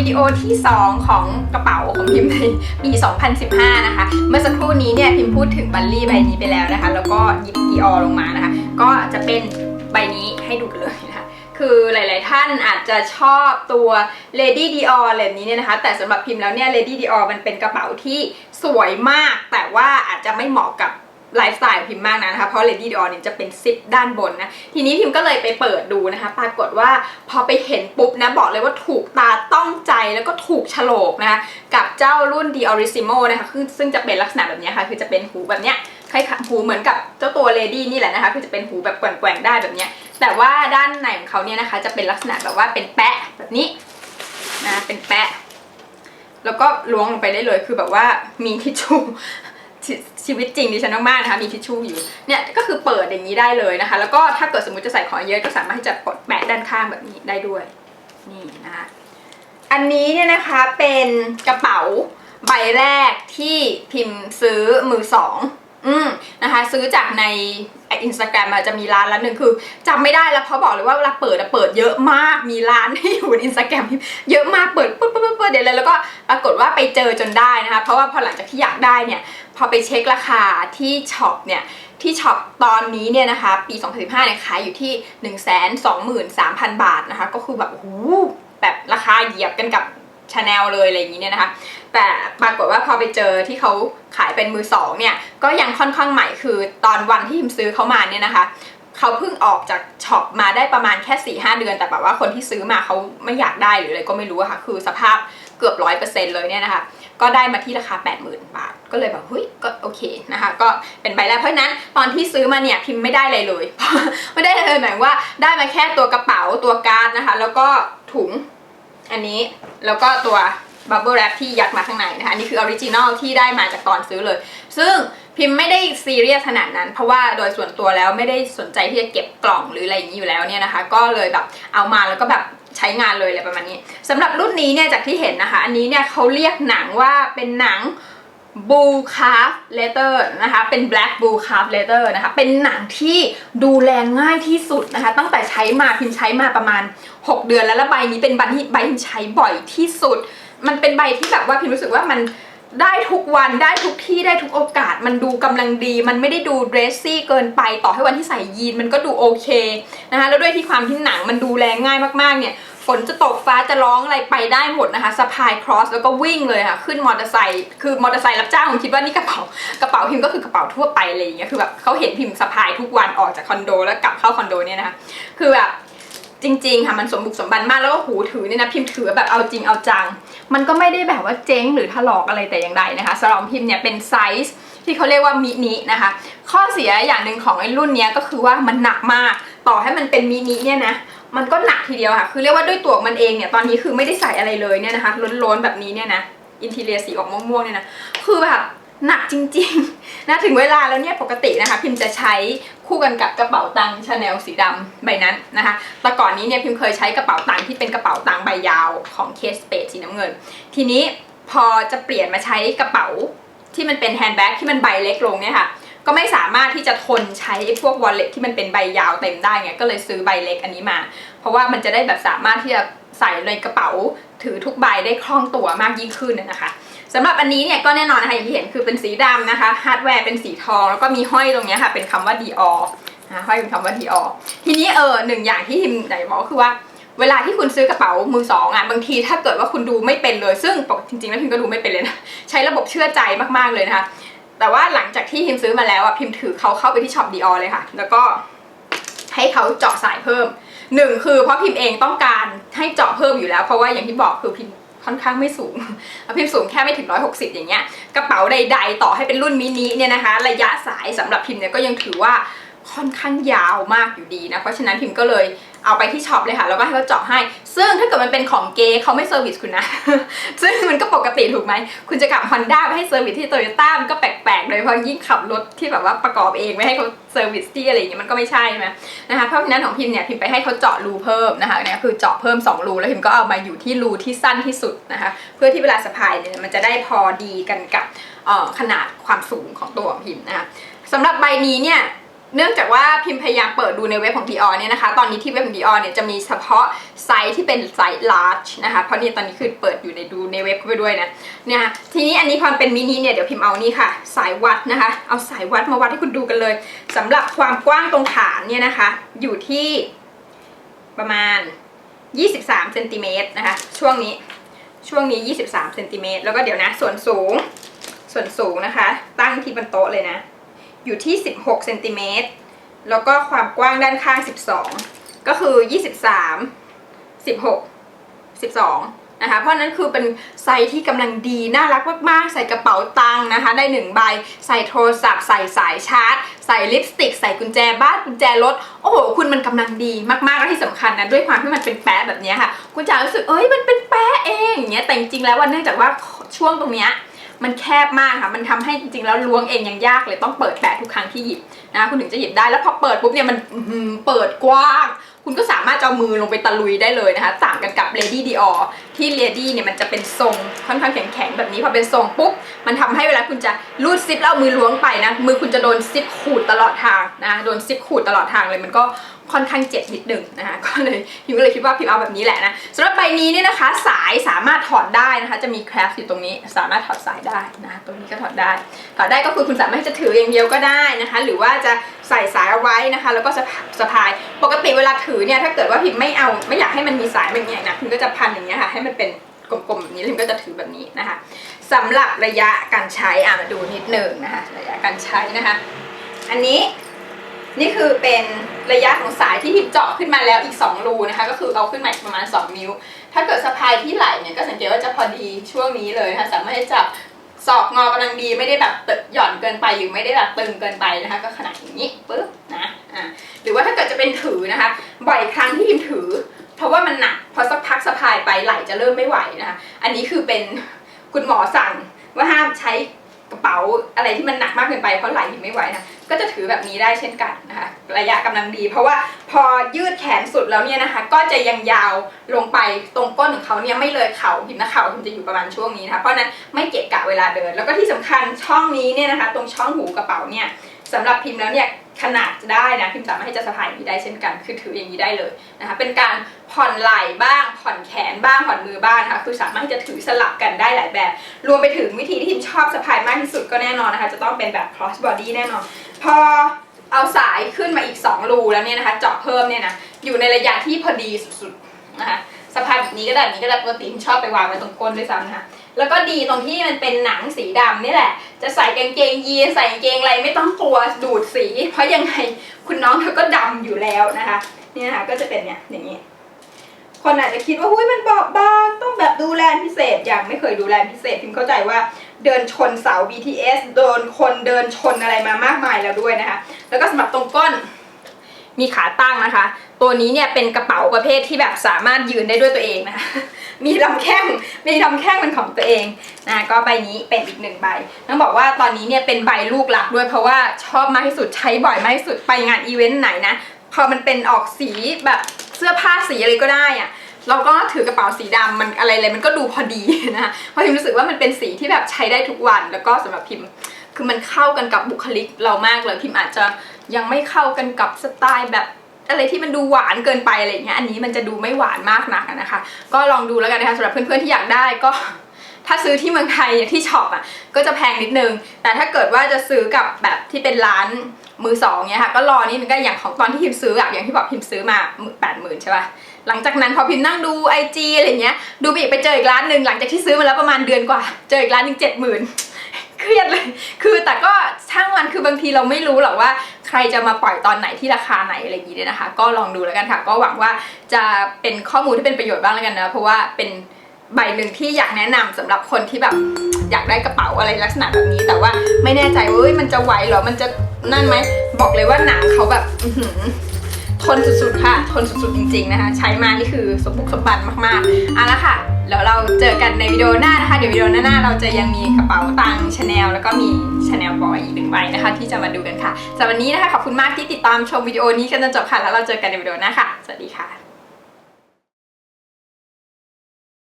วิดีโอที่ 2 ของกระเป๋าของพิมพ์ในปี 2015 นะคะ เมื่อสักครู่นี้เนี่ยพิมพ์พูดถึงบัลลี่ใบนี้ไปแล้วนะคะ แล้วก็หยิบดีออลงมานะคะ ก็จะเป็นใบนี้ให้ดูเลยนะคะคือหลาย ๆ ท่านอาจจะชอบตัว Lady Dior แบบนี้เนี่ยนะคะ แต่สำหรับพิมพ์แล้วเนี่ย Lady Dior มันเป็นกระเป๋าที่สวยมาก แต่ว่าอาจจะไม่เหมาะกับ ไลฟ์สไตล์ของพิมพ์มากนะคะ เพราะ Lady Dior เนี่ยจะเป็นซิปด้านบนนะ ทีนี้พิมก็เลยไปเปิดดูนะคะ ปรากฏว่าพอไปเห็นปุ๊บนะ บอกเลยว่าถูกตาต้องใจแล้วก็ถูกฉลกนะคะ กับเจ้ารุ่น Diorissimo นะคะคือซึ่งจะเป็นลักษณะแบบนี้ค่ะ คือจะเป็นหูแบบเนี้ยคล้ายหูเหมือนกับเจ้าตัวเลดี้นี่แหละนะคะ คือจะเป็นหูแบบแกว่งๆได้แบบเนี้ย แต่ว่าด้านในของเขาเนี่ยนะคะ จะเป็นลักษณะแบบว่าเป็นแปะแบบนี้นะ เป็นแปะ แล้วก็ล้วงลงไปได้เลย คือแบบว่ามีทิชชู่ ชีวิตจริงดิฉันมากๆนะคะมีทิชชู่อยู่เนี่ยก็คือเปิดอย่างนี้ได้เลยนะคะ แล้วก็ถ้าเกิดสมมติจะใส่ของเยอะก็สามารถที่จะกดแปะด้านข้างแบบนี้ได้ด้วยนี่นะคะอันนี้เนี่ยนะคะเป็นกระเป๋าใบแรกที่พิมพ์ซื้อมือสอง อืมนะคะซื้อจากในอินสตาแกรมจะมีร้านร้านหนึ่งคือจำไม่ได้แล้วเพราะบอกเลยว่าเวลาเปิดอะเปิดเยอะมากมีร้านที่อยู่บนอินสตาแกรมเยอะมากเปิดปุ๊บปุ๊บปุ๊บปุ๊บเดี๋ยวเลยแล้วก็ปรากฏว่าไปเจอจนได้นะคะเพราะว่าพอหลังจากที่อยากได้เนี่ยพอไปเช็คราคาที่ช็อปเนี่ยที่ช็อปตอนนี้เนี่ยนะคะปี 2015เนี่ยขายอยู่ที่ 1 2 3 0 0 0 บาทนะคะก็คือแบบโอ้โหแบบราคาเหยียบกันกับ ชาแนลเลยอะไรอย่างนี้เนี่ยนะคะ แต่ปรากฏว่าพอไปเจอที่เขาขายเป็นมือสองเนี่ย ก็ยังค่อนข้างใหม่คือตอนวันที่พิมซื้อเขามาเนี่ยนะคะเขาเพิ่งออกจากช็อปมาได้ประมาณแค่4ี่หเดือน แต่แบบว่าคนที่ซื้อมาเขาไม่อยากได้หรืออะไรก็ไม่รู้ะค่ะ คือสภาพเกือบร้อยเปอร์เซ็นต์เลยเนี่ยนะคะ ก็ได้มาที่ราคา 80,000 บาท ก็เลยแบบเฮ้ยก็โอเคนะคะ ก็เป็นใบแรกเพราะนั้นตอนที่ซื้อมาเนี่ยพิมพ์ไม่ได้อะไรเลย ไม่ได้เลยหมายว่าได้มาแค่ตัวกระเป๋าตัวการ์ดนะคะ แล้วก็ถุง อันนี้แล้วก็ตัวบับเบิลแรปที่ยัดมาข้างในนะคะอันนี่คือออริจินอลที่ได้มาจากตอนซื้อเลย ซึ่งพิมพ์ไม่ได้ซีเรียสขนาดนั้น เพราะว่าโดยส่วนตัวแล้วไม่ได้สนใจที่จะเก็บกล่องหรืออะไรอย่างนี้อยู่แล้วเนี่ยนะคะ ก็เลยแบบเอามาแล้วก็แบบใช้งานเลยอะไรประมาณนี้สำหรับรุ่นนี้เนี่ยจากที่เห็นนะคะ อันนี้เนี่ยเขาเรียกหนังว่าเป็นหนัง Bull Calf Leather นะคะ เป็น Black Bull Calf Leather นะคะ เป็นหนังที่ดูแลง่ายที่สุดนะคะ ตั้งแต่ใช้มาพิมพ์ใช้มาประมาณ 6 เดือนแล้วแล้วใบนี้เป็นใบที่ใบพิมพ์ใช้บ่อยที่สุด มันเป็นใบที่แบบว่าพิมรู้สึกว่ามันได้ทุกวันได้ทุกที่ได้ทุกโอกาส มันดูกำลังดี มันไม่ได้ดูเดรสซี่เกินไปต่อให้วันที่ใส่ยีนมันก็ดูโอเคนะคะแล้วด้วยที่ความที่หนังมันดูแลง่ายมากๆเนี่ย ฝนจะตกฟ้าจะร้องอะไรไปได้หมดนะคะสะพายครอสแล้วก็วิ่งเลยค่ะ ขึ้นมอเตอร์ไซค์คือมอเตอร์ไซค์รับจ้างผมคิดว่านี่กระเป๋ากระเป๋าพิมพ์ก็คือกระเป๋าทั่วไปอะไรอย่างเงี้ยคือแบบเขาเห็นพิมพ์สะพายทุกวันออกจากคอนโดแล้วกลับเข้าคอนโดเนี่ยนะคะคือแบบจริงๆค่ะมันสมบุกสมบันมากแล้วก็หูถือเนี่ยนะพิมพ์ถือแบบเอาจริงเอาจัง มันก็ไม่ได้แบบว่าเจ๊งหรือถลอกอะไรแต่อย่างใดนะคะสำหรับพิมพ์เนี่ยเป็นไซส์ที่เขาเรียกว่ามินินะคะ ข้อเสียอย่างหนึ่งของไอ้รุ่นนี้ก็คือว่ามันหนักมาก ต่อให้มันเป็นมินิเนี่ยนะ มันก็หนักทีเดียวค่ะ คือเรียกว่าด้วยตัวมันเองเนี่ยตอนนี้คือไม่ได้ใส่อะไรเลยเนี่ยนะคะล้นๆแบบนี้เนี่ยนะอินทีเรียสีออกม่วงๆเนี่ยนะคือแบบหนักจริงๆนะถึงเวลาแล้วเนี่ยปกตินะคะ พิมจะใช้คู่กันกับกระเป๋าตังค์ชาแนลสีดำใบนั้นนะคะแต่ก่อนนี้เนี่ยพิมเคยใช้กระเป๋าตังค์ที่เป็นกระเป๋าตังค์ใบยาวของเคสเปดสีน้ำเงิน ทีนี้พอจะเปลี่ยนมาใช้กระเป๋าที่มันเป็นแฮนด์แบ็กที่มันใบเล็กลงเนี่ยค่ะ ก็ไม่สามารถที่จะทนใช้ไอ้พวกวอลเล็ตที่มันเป็นใบยาวเต็มได้ไงก็เลยซื้อใบเล็กอันนี้มา เพราะว่ามันจะได้แบบสามารถที่จะใส่ในกระเป๋าถือทุกใบได้คล่องตัวมากยิ่งขึ้นนะคะสำหรับอันนี้เนี่ยก็แน่นอนนะคะอย่างที่เห็นคือเป็นสีดำนะคะฮาร์ดแวร์เป็นสีทองแล้วก็มีห้อยตรงนี้ค่ะเป็นคำว่า Dior นะห้อยเป็นคำว่า Dior ทีนี้เออหนึ่งอย่างที่ทิมอยากจะบอกคือว่าเวลาที่คุณซื้อกระเป๋ามือสองอะบางทีถ้าเกิดว่าคุณดูไม่เป็นเลย ซึ่งจริงๆแล้วพิมก็ดูไม่เป็นเลยนะใช้ระบบเชื่อใจมากๆเลยนะคะ แต่ว่าหลังจากที่พิมซื้อมาแล้วอะพิมถือเขาเข้าไปที่ช็อปดีออเลยค่ะ แล้วก็ให้เขาเจาะสายเพิ่มหนึ่งคือเพราะพิมเองต้องการให้เจาะเพิ่มอยู่แล้ว เพราะว่าอย่างที่บอกคือพิมค่อนข้างไม่สูงพิมสูงแค่ไม่ถึง 160 อย่างเงี้ยกระเป๋าใด ๆ ต่อให้เป็นรุ่นมินิเนี่ยนะคะ ระยะสายสำหรับพิมเนี่ยก็ยังถือว่าค่อนข้างยาวมากอยู่ดีนะ เพราะฉะนั้นพิมก็เลย เอาไปที่ช็อปเลยค่ะ แล้วก็ให้เขาเจาะให้ ซึ่งถ้าเกิดมันเป็นของเกเขาไม่เซอร์วิสคุณนะ ซึ่งมันก็ปกติถูกไหม คุณจะกลับฮอนด้าไปให้เซอร์วิสที่โตโยต้ามันก็แปลกๆเลยเพราะยิ่งขับรถที่แบบว่าประกอบเองไม่ให้เขาเซอร์วิสที่อะไรอย่างเงี้ยมันก็ไม่ใช่ใช่ไหมนะคะ เพราะฉะนั้นของพิมเนี่ยพิมไปให้เขาเจาะรูเพิ่มนะคะเนี่ยคือเจาะเพิ่ม 2 รูแล้วพิมก็เอามาอยู่ที่รูที่สั้นที่สุดนะคะ เพื่อที่เวลาสะพายเนี่ยมันจะได้พอดีกันกับขนาดความสูงของตัวของพิมนะคะสำหรับใบนี้เนี่ย เนื่องจากว่าพิมพ์พยายามเปิดดูในเว็บของ Dior เนี่ยนะคะ ตอนนี้ที่เว็บของ Dior เนี่ยจะมีเฉพาะไซส์ที่เป็นไซส์ large นะคะ เพราะนี่ตอนนี้คือเปิดอยู่ในดูในเว็บเข้าไปด้วยนะ เนี่ยทีนี้อันนี้ความเป็นมินิเนี่ยเดี๋ยวพิมพ์เอานี่ค่ะ สายวัดนะคะ เอาสายวัดมาวัดให้คุณดูกันเลยสำหรับความกว้างตรงฐานเนี่ยนะคะ อยู่ที่ประมาณ 23เซนติเมตรนะคะ ช่วงนี้ ช่วงนี้ 23เซนติเมตรแล้วก็เดี๋ยวนะ ส่วนสูง ส่วนสูงนะคะ ตั้งที่บนโต๊ะเลยนะ อยู่ที่ 16เซนติเมตรแล้วก็ความกว้างด้านข้าง 12 ก็คือ 23 16 12นะคะเพราะนั้นคือเป็นไซส์ที่กำลังดีน่ารักมากๆ ใส่กระเป๋าตังค์นะคะ ได้หนึ่งใบ ใส่โทรศัพท์ ใส่สายชาร์จ ใส่ลิปสติก ใส่กุญแจบ้านกุญแจรถ โอ้โห คุณมันกำลังดีมากๆและที่สำคัญนะ ด้วยความที่มันเป็นแปะแบบนี้ค่ะ คุณจะรู้สึกเอ้ยมันเป็นแปะเองอย่างเงี้ยแต่จริงๆแล้ววันเนื่องจากว่าช่วงตรงเนี้ย มันแคบมากค่ะ มันทำให้จริงๆแล้วล้วงเองยังยากเลยต้องเปิดแปะทุกครั้งที่หยิบนะคุณถึงจะหยิบได้แล้วพอเปิดปุ๊บเนี่ยมันเปิดกว้าง คุณก็สามารถจะเอามือลงไปตะลุยได้เลยนะคะต่างกันกับ Lady Dior ที่ Lady เนี่ยมันจะเป็นทรงค่อนข้างแข็งๆแบบนี้พอเป็นทรงปุ๊บมันทำให้เวลาคุณจะรูดซิปแล้วมือล้วงไปนะมือคุณจะโดนซิปขูดตลอดทางนะโดนซิปขูดตลอดทางเลยมันก็ ค่อนข้างเจ็บนิดหนึ่งนะคะก็เลยพิมก็เลยคิดว่าพิมเอาแบบนี้แหละนะสำหรับใบนี้เนี่ยนะคะ สายสามารถถอดได้นะคะ จะมีแคลฟอยู่ตรงนี้สามารถถอดสายได้นะตรงนี้ก็ถอดได้ ถอดได้ก็คือคุณสามารถจะถืออย่างเดียวก็ได้นะคะ หรือว่าจะใส่สายเอาไว้นะคะ แล้วก็สะพสะพาย ปกติเวลาถือเนี่ยถ้าเกิดว่าพิมไม่เอาไม่อยากให้มันมีสายแบบนี้นะพิมก็จะพันอย่างเงี้ยค่ะให้มันเป็นกลมๆแบบนี้พิมก็จะถือแบบนี้นะคะสำหรับระยะการใช้อะมาดูนิดหนึ่งนะคะระยะการใช้นะคะ อันนี้ นี่คือเป็นระยะของสายที่พิมเจาะขึ้นมาแล้วอีก 2 รูนะคะ ก็คือเอาขึ้นมาประมาณ 2 นิ้ว ถ้าเกิดสะพายที่ไหล่เนี่ยก็สังเกตว่าจะพอดีช่วงนี้เลยนะคะสามารถที่จะศอกงอกำลังดีไม่ได้แบบตึกหย่อนเกินไปหรือไม่ได้แบบตึงเกินไปนะคะ ก็ขนาดอย่างนี้ปึ๊บนะอ่าหรือว่าถ้าเกิดจะเป็นถือนะคะ บ่อยครั้งที่พิมถือ เพราะว่ามันหนักพอสักพักสะพายไปไหล่จะเริ่มไม่ไหวนะคะ อันนี้คือเป็นคุณหมอสั่งว่าห้ามใช้ กระเป๋าอะไรที่มันหนักมากเกินไปเพราะไหล่พิมไม่ไหวนะก็จะถือแบบนี้ได้เช่นกันนะคะระยะกำลังดี เพราะว่าพอยืดแขนสุดแล้วเนี่ยนะคะ ก็จะยังยาวลงไปตรงก้นของเขาเนี่ยไม่เลยเข่าพิมนะเข่าพิมจะอยู่ประมาณช่วงนี้นะคะเพราะนั้นไม่เกะกะเวลาเดิน แล้วก็ที่สำคัญช่องนี้เนี่ยนะคะ ตรงช่องหูกระเป๋าเนี่ยสำหรับพิมพ์แล้วเนี่ย ขนาดได้นะพิมสามารถที่จะสะพายอย่างนี้ได้เช่นกันคือถืออย่างนี้ได้เลยนะคะเป็นการผ่อนไหล่บ้าง ผ่อนแขนบ้างผ่อนมือบ้างนะคะคือสามารถที่จะถือสลับกันได้หลายแบบ รวมไปถึงวิธีที่พิมชอบสะพายมากที่สุดก็แน่นอนนะคะ จะต้องเป็นแบบ cross body แน่นอน พอเอาสายขึ้นมาอีก 2 รูแล้วเนี่ยนะคะ เจาะเพิ่มเนี่ยนะอยู่ในระยะที่พอดีสุดๆนะคะะพายแบบนี้ก็ได้แบบนี้ก็ได้ปกติผมชอบไปวางไว้ตรงก้นด้วยซ้ำนะคะแล้วก็ดีตรงที่มันเป็นหนังสีดำนี่แหละ จะใส่กางเกงยีนใส่กางเกงอะไรไม่ต้องกลัวดูดสี เพราะยังไงคุณน้องเธอก็ดำอยู่แล้วนะคะนี่นะคะก็จะเป็นเนี่ยอย่างนี้ คนอาจจะคิดว่าหุ้ยมันบอบบางต้องแบบดูแลพิเศษอย่างไม่เคยดูแลพิเศษพิมเข้าใจว่าเดินชนเสา BTS โดนคนเดินชนอะไรมามากมายแล้วด้วยนะคะ แล้วก็สำหรับตรงก้น มีขาตั้งนะคะ ตัวนี้เนี่ยเป็นกระเป๋าประเภทที่แบบสามารถยืนได้ด้วยตัวเองนะคะมีลำแข้งมีลำแข้งเป็นของตัวเองนะก็ใบนี้เป็นอีกหนึ่งใบต้องบอกว่าตอนนี้เนี่ยเป็นใบลูกหลักด้วยเพราะว่าชอบมากที่สุดใช้บ่อยมากที่สุดไปงานอีเวนต์ไหนนะพอมันเป็นออกสีแบบเสื้อผ้าสีอะไรก็ได้อะเราก็ถือกระเป๋าสีดำมันอะไรเลยมันก็ดูพอดีนะคะเพราะพิมรู้สึกว่ามันเป็นสีที่แบบใช้ได้ทุกวันแล้วก็สำหรับพิม คือมันเข้ากันกับบุคลิกเรามากเลยพิมอาจจะยังไม่เข้ากันกับสไตล์แบบอะไรที่มันดูหวานเกินไปอะไรอย่างเงี้ยอันนี้มันจะดูไม่หวานมากนักนะคะ ก็ลองดูแล้วกันนะคะสำหรับเพื่อนๆที่อยากได้ก็ ถ้าซื้อที่เมืองไทยที่ช็อปอะก็จะแพงนิดนึง แต่ถ้าเกิดว่าจะซื้อกับแบบที่เป็นร้านมือสองเนี้ยค่ะก็รอนิดนึงก็อย่างของตอนที่พิมซื้ออะอย่างที่บอกพิมซื้อมาแปดหมื่นใช่ป่ะหลังจากนั้นพอพิมนั่งดูไอจีอะไรเงี้ยดูไปอีกไปเจออีกร้านหนึ่งหลังจากที่ซื้อมาแล้วประมาณเดือนกว่า เจออีกร้านหนึ่งเจ็ดหมื่น เครียดเลย คือแต่ก็ช่างมันคือบางทีเราไม่รู้หรอกว่า ใครจะมาปล่อยตอนไหนที่ราคาไหนอะไรอย่างงี้เนี่ยนะคะ ก็ลองดูแล้วกันค่ะ ก็หวังว่าจะเป็นข้อมูลที่เป็นประโยชน์บ้างแล้วกันนะ เพราะว่าเป็นใบหนึ่งที่อยากแนะนำสำหรับคนที่แบบอยากได้กระเป๋าอะไรลักษณะแบบนี้ แต่ว่าไม่แน่ใจว่ามันจะไหวหรอ มันจะนั่นไหม บอกเลยว่าหนังเขาแบบ ทนสุดๆค่ะ ทนสุดๆจริงๆนะคะ ใช้มานี่คือสมบุกสมบันมากๆเอาละค่ะแล้วเราเจอกันในวิดีโอหน้านะคะ เดี๋ยววิดีโอหน้าๆเราจะยังมีกระเป๋าตังค์ชาแนลแล้วก็มีชาแนลบอยอีกหนึ่งใบนะคะ ที่จะมาดูกันค่ะสำหรับวันนี้นะคะขอบคุณมากที่ติดตามชมวิดีโอนี้กันจนจบค่ะแล้วเราเจอกันในวิดีโอหน้าค่ะ สวัสดีค่ะ